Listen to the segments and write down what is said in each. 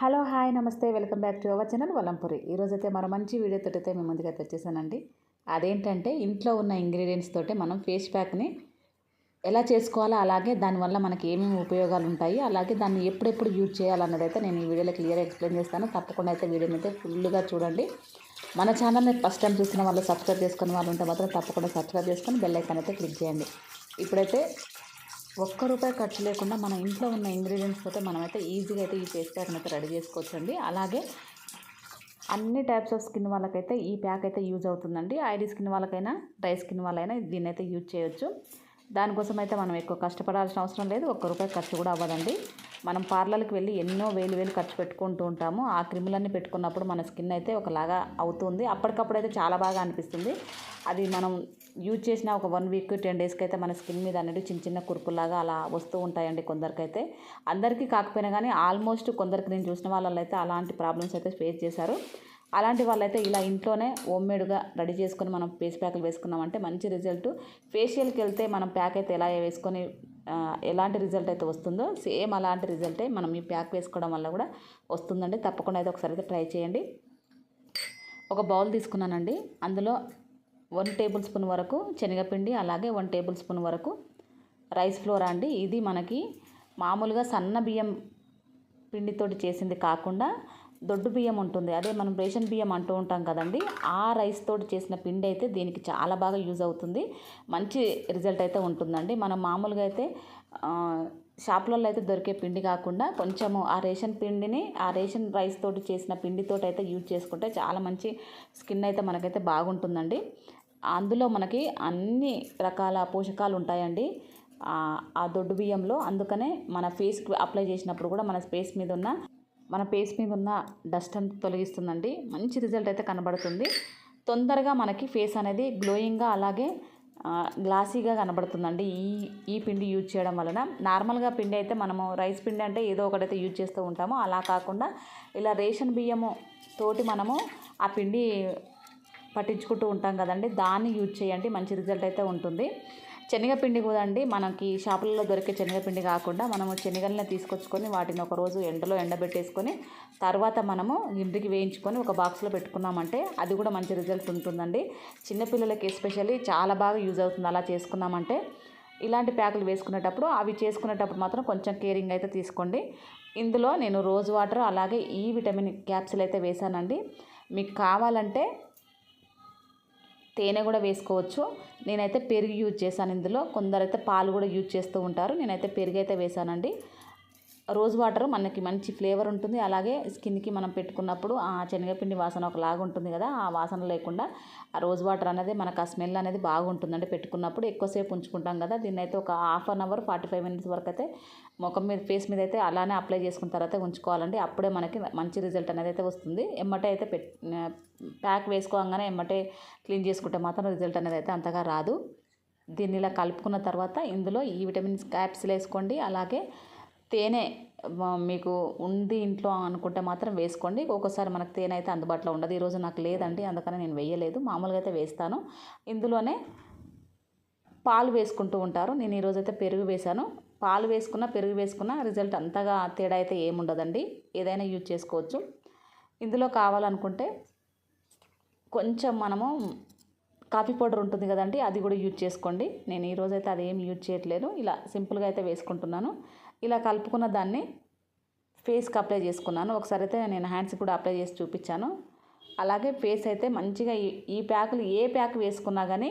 Hello hi నమస్తే welcome back to our channel Valampuri. ఈరోజైతే మరో మంచి వీడియోతో అయితే మేము ముందుకైతే వచ్చేసానండి. అదేంటంటే ఇంట్లో ఉన్న ఇంగ్రీడియంట్స్ తోటి మనం ఫేస్ ప్యాక్ని ఎలా చేసుకోవాలో అలాగే దానివల్ల మనకి ఏమేమి ఉపయోగాలు ఉంటాయి అలాగే దాన్ని ఎప్పుడెప్పుడు యూజ్ చేయాలన్నది అయితే నేను ఈ వీడియోలో క్లియర్గా ఎక్స్ప్లెయిన్ చేస్తాను. తప్పకుండా అయితే వీడియోని అయితే ఫుల్గా చూడండి. మన ఛానల్ని ఫస్ట్ టైం చూసిన వాళ్ళు సబ్స్క్రైబ్ చేసుకున్న వాళ్ళు ఉంటే మాత్రం తప్పకుండా సబ్స్క్రైబ్ చేసుకొని బెల్ ఐకాన్ అయితే క్లిక్ చేయండి. ఇప్పుడైతే ఒక్క రూపాయి ఖర్చు లేకుండా మన ఇంట్లో ఉన్న ఇంగ్రీడియంట్స్ అయితే మనమైతే ఈజీగా అయితే ఈ ఫేస్ ప్యాక్ని అయితే రెడీ చేసుకోవచ్చండి. అలాగే అన్ని టైప్స్ ఆఫ్ స్కిన్ వాళ్ళకైతే ఈ ప్యాక్ అయితే యూజ్ అవుతుందండి. ఐడి స్కిన్ వాళ్ళకైనా డ్రై స్కిన్ వాళ్ళైనా దీన్ని అయితే యూజ్ చేయొచ్చు. దానికోసం అయితే మనం ఎక్కువ కష్టపడాల్సిన అవసరం లేదు. ఒక్క రూపాయి ఖర్చు కూడా అవ్వదండి. మనం పార్లర్కి వెళ్ళి ఎన్నో వేలు వేలు ఖర్చు పెట్టుకుంటూ ఉంటాము. ఆ క్రిములన్నీ పెట్టుకున్నప్పుడు మన స్కిన్ అయితే ఒకలాగా అవుతుంది. అప్పటికప్పుడు అయితే చాలా బాగా అనిపిస్తుంది. అది మనం యూజ్ చేసిన ఒక వన్ వీక్ టెన్ డేస్కి అయితే మన స్కిన్ మీద అనేది చిన్న చిన్న కురుపులాగా అలా వస్తూ ఉంటాయండి కొందరికైతే. అందరికీ కాకపోయినా కానీ ఆల్మోస్ట్ కొందరికి నేను చూసిన వాళ్ళలో అయితే అలాంటి ప్రాబ్లమ్స్ అయితే ఫేస్ చేశారు. అలాంటి వాళ్ళైతే ఇలా ఇంట్లోనే హోమ్మేడ్గా రెడీ చేసుకొని మనం ఫేస్ ప్యాక్లు వేసుకున్నామంటే మంచి రిజల్ట్. ఫేషియల్కి వెళ్తే మనం ప్యాక్ అయితే ఎలా వేసుకొని ఎలాంటి రిజల్ట్ అయితే వస్తుందో సేమ్ అలాంటి రిజల్టే మనం ఈ ప్యాక్ వేసుకోవడం వల్ల కూడా వస్తుందండి. తప్పకుండా అయితే ఒకసారి అయితే ట్రై చేయండి. ఒక బౌల్ తీసుకున్నానండి. అందులో వన్ టేబుల్ స్పూన్ వరకు శనగపిండి అలాగే వన్ టేబుల్ స్పూన్ వరకు రైస్ ఫ్లోర్ అండి. ఇది మనకి మామూలుగా సన్న బియ్యం పిండితోటి చేసింది కాకుండా దొడ్డు బియ్యం ఉంటుంది. అదే మనం రేషన్ బియ్యం అంటూ ఉంటాం కదండి. ఆ రైస్ తోటి చేసిన పిండి అయితే దీనికి చాలా బాగా యూజ్ అవుతుంది. మంచి రిజల్ట్ అయితే ఉంటుందండి. మనం మామూలుగా అయితే షాప్లలో అయితే దొరికే పిండి కాకుండా కొంచెము ఆ రేషన్ పిండిని ఆ రేషన్ రైస్ తోటి చేసిన పిండితోటి అయితే యూజ్ చేసుకుంటే చాలా మంచి స్కిన్ అయితే మనకైతే బాగుంటుందండి. అందులో మనకి అన్ని రకాల పోషకాలు ఉంటాయండి. ఆ ఆ దొడ్డు బియ్యంలో. అందుకనే మన ఫేస్కి అప్లై చేసినప్పుడు కూడా మన ఫేస్ మీద ఉన్న మన పేస్ మీద ఉన్న డస్ట్ అంతా తొలగిస్తుందండి. మంచి రిజల్ట్ అయితే కనబడుతుంది. తొందరగా మనకి ఫేస్ అనేది గ్లోయింగ్గా అలాగే గ్లాసీగా కనబడుతుందండి ఈ ఈ పిండి యూజ్ చేయడం వలన. నార్మల్గా పిండి అయితే మనము రైస్ పిండి అంటే ఏదో ఒకటైతే యూజ్ చేస్తూ ఉంటాము. అలా కాకుండా ఇలా రేషన్ బియ్యము తోటి మనము ఆ పిండి పట్టించుకుంటూ ఉంటాం కదండి. దాన్ని యూజ్ చేయండి. మంచి రిజల్ట్ అయితే ఉంటుంది. శనగపిండి కూడా అండి మనకి షాపులలో దొరికే శనగపిండి కాకుండా మనము శనగల్ని తీసుకొచ్చుకొని వాటిని ఒక రోజు ఎండలో ఎండబెట్టేసుకొని తర్వాత మనము ఇంటికి వేయించుకొని ఒక బాక్స్లో పెట్టుకున్నామంటే అది కూడా మంచి రిజల్ట్ ఉంటుందండి. చిన్నపిల్లలకి ఎస్పెషల్లీ చాలా బాగా యూజ్ అవుతుంది అలా చేసుకున్నామంటే. ఇలాంటి ప్యాకులు వేసుకునేటప్పుడు అవి చేసుకునేటప్పుడు మాత్రం కొంచెం కేరింగ్ అయితే తీసుకోండి. ఇందులో నేను రోజ్ వాటర్ అలాగే ఈ విటమిన్ క్యాప్సిల్ అయితే వేసానండి మీకు కావాలంటే తేనె కూడా వేసుకోవచ్చు. నేనైతే పెరుగు యూజ్ చేశాను ఇందులో. కొందరైతే పాలు కూడా యూజ్ చేస్తూ ఉంటారు. నేనైతే పెరుగు అయితే వేసానండి రోజ్ వాటర్ మనకి మంచి ఫ్లేవర్ ఉంటుంది. అలాగే స్కిన్కి మనం పెట్టుకున్నప్పుడు ఆ శనగపిండి వాసన ఒకలాగా ఉంటుంది కదా ఆ వాసన లేకుండా ఆ రోజ్ వాటర్ అనేది మనకు ఆ స్మెల్ అనేది బాగుంటుందండి పెట్టుకున్నప్పుడు ఎక్కువసేపు ఉంచుకుంటాం కదా దీన్ని అయితే ఒక half an hour forty five minutes వరకు అయితే ముఖం మీద ఫేస్ మీద అయితే అలానే అప్లై చేసుకున్న తర్వాత ఉంచుకోవాలండి. అప్పుడే మనకి మంచి రిజల్ట్ అనేది అయితే వస్తుంది. ఎమ్మటే అయితే పెట్ ప్యాక్ వేసుకోగానే ఎమ్మటే క్లీన్ చేసుకుంటే మాత్రం రిజల్ట్ అనేది అయితే అంతగా రాదు. దీన్ని ఇలా కలుపుకున్న తర్వాత ఇందులో ఈ విటమిన్స్ క్యాప్సిల్ వేసుకోండి. అలాగే తేనె మీకు ఉంది ఇంట్లో అనుకుంటే మాత్రం వేసుకోండి. ఒక్కొక్కసారి మనకు తేనె అయితే అందుబాటులో ఉండదు. ఈరోజు నాకు లేదండి అందుకని నేను వేయలేదు. మామూలుగా అయితే వేస్తాను. ఇందులోనే పాలు వేసుకుంటూ ఉంటారు. నేను ఈరోజు అయితే పెరుగు వేశాను. పాలు వేసుకున్న పెరుగు వేసుకున్న రిజల్ట్ అంతగా తేడా అయితే ఏముండదండి. ఏదైనా యూజ్ చేసుకోవచ్చు. ఇందులో కావాలనుకుంటే కొంచెం మనము కాఫీ పౌడర్ ఉంటుంది కదండి అది కూడా యూజ్ చేసుకోండి. నేను ఈరోజైతే అది ఏం యూజ్ చేయట్లేదు. ఇలా సింపుల్గా అయితే వేసుకుంటున్నాను. ఇలా కలుపుకున్న దాన్ని ఫేస్కి అప్లై చేసుకున్నాను. ఒకసారి అయితే నేను హ్యాండ్స్ కూడా అప్లై చేసి చూపించాను. అలాగే ఫేస్ అయితే మంచిగా ఈ ఈ ప్యాకులు ఏ ప్యాక్ వేసుకున్నా కానీ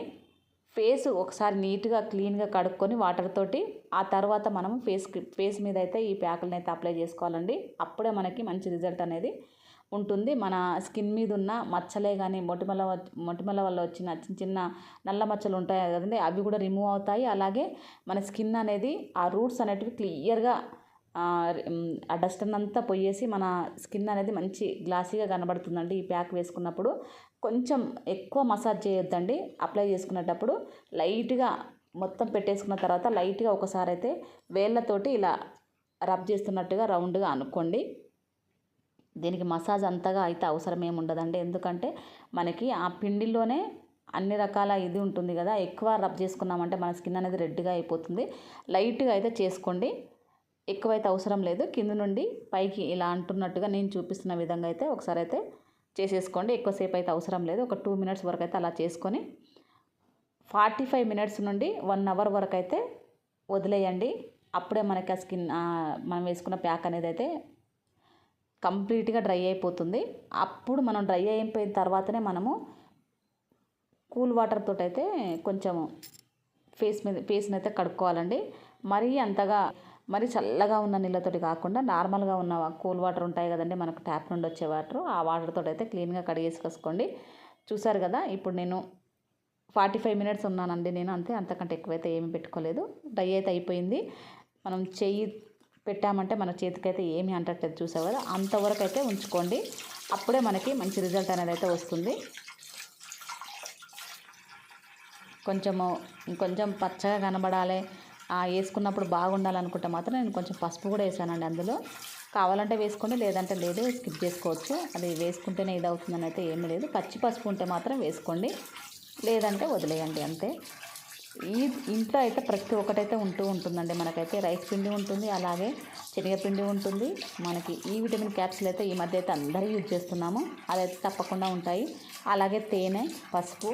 ఫేస్ ఒకసారి నీట్గా క్లీన్గా కడుక్కొని వాటర్ తోటి ఆ తర్వాత మనం ఫేస్కి ఫేస్ మీద అయితే ఈ ప్యాకులను అయితే అప్లై చేసుకోవాలండి. అప్పుడే మనకి మంచి రిజల్ట్ అనేది ఉంటుంది. మన స్కిన్ మీద ఉన్న మచ్చలే కానీ మొటిమల మొటిమల వల్ల వచ్చిన చిన్న చిన్న నల్ల మచ్చలు ఉంటాయి కదండి అవి కూడా రిమూవ్ అవుతాయి. అలాగే మన స్కిన్ అనేది ఆ రూట్స్ అనేటివి క్లియర్గా ఆ డస్ట్ అంతా పోయేసి మన స్కిన్ అనేది మంచి గ్లాసీగా కనబడుతుందండి. ఈ ప్యాక్ వేసుకున్నప్పుడు కొంచెం ఎక్కువ మసాజ్ చేయొద్దండి. అప్లై చేసుకునేటప్పుడు లైట్గా మొత్తం పెట్టేసుకున్న తర్వాత లైట్గా ఒకసారి అయితే వేళ్ళతోటి ఇలా రబ్ చేస్తున్నట్టుగా రౌండ్గా అనుకోండి. దీనికి మసాజ్ అంతగా అయితే అవసరం ఏమి ఉండదండి. ఎందుకంటే మనకి ఆ పిండిలోనే అన్ని రకాల ఇది ఉంటుంది కదా ఎక్కువ రబ్ చేసుకున్నామంటే మన స్కిన్ అనేది రెడ్గా అయిపోతుంది. లైట్గా అయితే చేసుకోండి. ఎక్కువైతే అవసరం లేదు. కింద నుండి పైకి ఇలా అంటున్నట్టుగా నేను చూపిస్తున్న విధంగా అయితే ఒకసారి అయితే చేసేసుకోండి. ఎక్కువసేపు అయితే అవసరం లేదు. ఒక టూ మినిట్స్ వరకు అయితే అలా చేసుకొని ఫార్టీ ఫైవ్ మినిట్స్ నుండి వన్ అవర్ వరకు అయితే వదిలేయండి. అప్పుడే మనకి ఆ స్కిన్ మనం వేసుకున్న ప్యాక్ అనేది అయితే కంప్లీట్గా డ్రై అయిపోతుంది. అప్పుడు మనం డ్రై అయిపోయిన తర్వాతనే మనము కూల్ వాటర్ తోటి అయితే కొంచెం ఫేస్ మీద ఫేస్ని అయితే కడుక్కోవాలండి. మరీ అంతగా మరి చల్లగా ఉన్న నీళ్ళతోటి కాకుండా నార్మల్గా ఉన్న కూల్ వాటర్ ఉంటాయి కదండి మనకు ట్యాప్ నుండి వచ్చే వాటర్. ఆ వాటర్ తోటి అయితే క్లీన్గా కడిగేసుకొసుకోండి చూసారు కదా ఇప్పుడు నేను ఫార్టీ ఫైవ్ మినిట్స్ ఉన్నానండి నేను అంతే అంతకంటే ఎక్కువైతే ఏమి పెట్టుకోలేదు. డ్రై అయితే అయిపోయింది. మనం చెయ్యి పెట్టామంటే మన చేతికైతే ఏమి అంటట్లేదు చూసావు కదా? అంతవరకు అయితే ఉంచుకోండి. అప్పుడే మనకి మంచి రిజల్ట్ అనేది అయితే వస్తుంది. కొంచెము ఇంకొంచెం పచ్చగా కనబడాలి. వేసుకున్నప్పుడు బాగుండాలనుకుంటే మాత్రం నేను కొంచెం పసుపు కూడా వేసానండి అందులో. కావాలంటే వేసుకోండి లేదంటే లేదు స్కిప్ చేసుకోవచ్చు. అది వేసుకుంటేనే ఇది అవుతుందని అయితే ఏమీ లేదు. పచ్చి పసుపు ఉంటే మాత్రం వేసుకోండి. లేదంటే వదిలేయండి అంతే. ఈ ఇంట్లో అయితే ప్రతి ఒక్కటైతే ఉంటూ ఉంటుందండి. మనకైతే రైస్ పిండి ఉంటుంది అలాగే శనగపిండి ఉంటుంది. మనకి ఈ విటమిన్ క్యాప్సిల్ అయితే ఈ మధ్య అయితే అందరూ యూజ్ చేస్తున్నాము. అదైతే తప్పకుండా ఉంటాయి. అలాగే తేనె పసుపు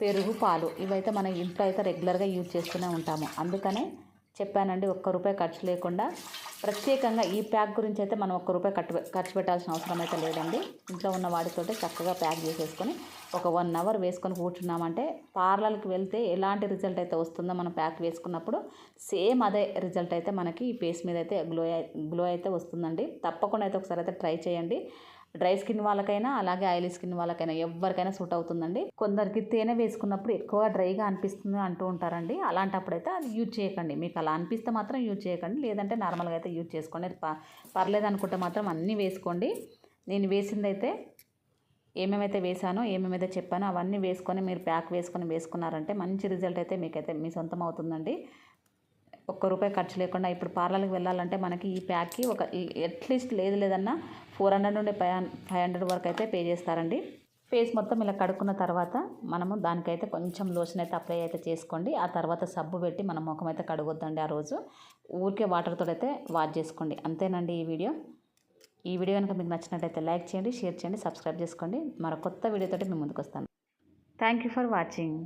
పెరుగు పాలు ఇవైతే మన ఇంట్లో అయితే రెగ్యులర్గా యూజ్ చేస్తూనే ఉంటాము. అందుకనే చెప్పానండి ఒక్క రూపాయి ఖర్చు లేకుండా ప్రత్యేకంగా ఈ ప్యాక్ గురించి అయితే మనం ఒక్క రూపాయి ఖర్చు ఖర్చు పెట్టాల్సిన అవసరం అయితే లేదండి. ఇంట్లో ఉన్న వాటితో చక్కగా ప్యాక్ చేసేసుకొని ఒక వన్ అవర్ వేసుకొని కూర్చున్నామంటే పార్లర్కి వెళ్తే ఎలాంటి రిజల్ట్ అయితే వస్తుందో మనం ప్యాక్ వేసుకున్నప్పుడు సేమ్ అదే రిజల్ట్ అయితే మనకి ఈ ఫేస్ మీద అయితే గ్లో గ్లో అయితే వస్తుందండి. తప్పకుండా అయితే ఒకసారి అయితే ట్రై చేయండి. డ్రై స్కిన్ వాళ్ళకైనా అలాగే ఆయిలీ స్కిన్ వాళ్ళకైనా ఎవరికైనా సూట్ అవుతుందండి. కొందరికి తేనె వేసుకున్నప్పుడు ఎక్కువగా డ్రైగా అనిపిస్తుంది అంటూ ఉంటారండి. అలాంటప్పుడు అయితే అది యూజ్ చేయకండి. మీకు అలా అనిపిస్తే మాత్రం యూజ్ చేయకండి. లేదంటే నార్మల్గా అయితే యూజ్ చేసుకోండి పర్లేదు అనుకుంటే మాత్రం అన్నీ వేసుకోండి. నేను వేసిందైతే ఏమేమైతే వేసానో ఏమేమైతే చెప్పానో అవన్నీ వేసుకొని మీరు ప్యాక్ వేసుకొని వేసుకున్నారంటే మంచి రిజల్ట్ అయితే మీకైతే మీ సొంతం అవుతుందండి. ఒక్క రూపాయి ఖర్చు లేకుండా ఇప్పుడు పార్లర్కి వెళ్ళాలంటే మనకి ఈ ప్యాక్కి ఒక అట్లీస్ట్ లేదు లేదన్నా ఫోర్ హండ్రెడ్ నుండి ఫైవ్ ఫైవ్ హండ్రెడ్ వరకు అయితే పే చేస్తారండి. ఫేస్ మొత్తం ఇలా కడుక్కున్న తర్వాత మనము దానికైతే కొంచెం లోషన్ అయితే అప్లై అయితే చేసుకోండి. ఆ తర్వాత సబ్బు పెట్టి మన ముఖం అయితే కడగొద్దండి ఆ రోజు. ఊరికే వాటర్తో అయితే వాష్ చేసుకోండి. అంతేనండి ఈ వీడియో. ఈ వీడియో కనుక మీకు నచ్చినట్లయితే లైక్ చేయండి షేర్ చేయండి సబ్స్క్రైబ్ చేసుకోండి. మరో కొత్త వీడియోతో మేము ముందుకు వస్తాను. Thank you for watching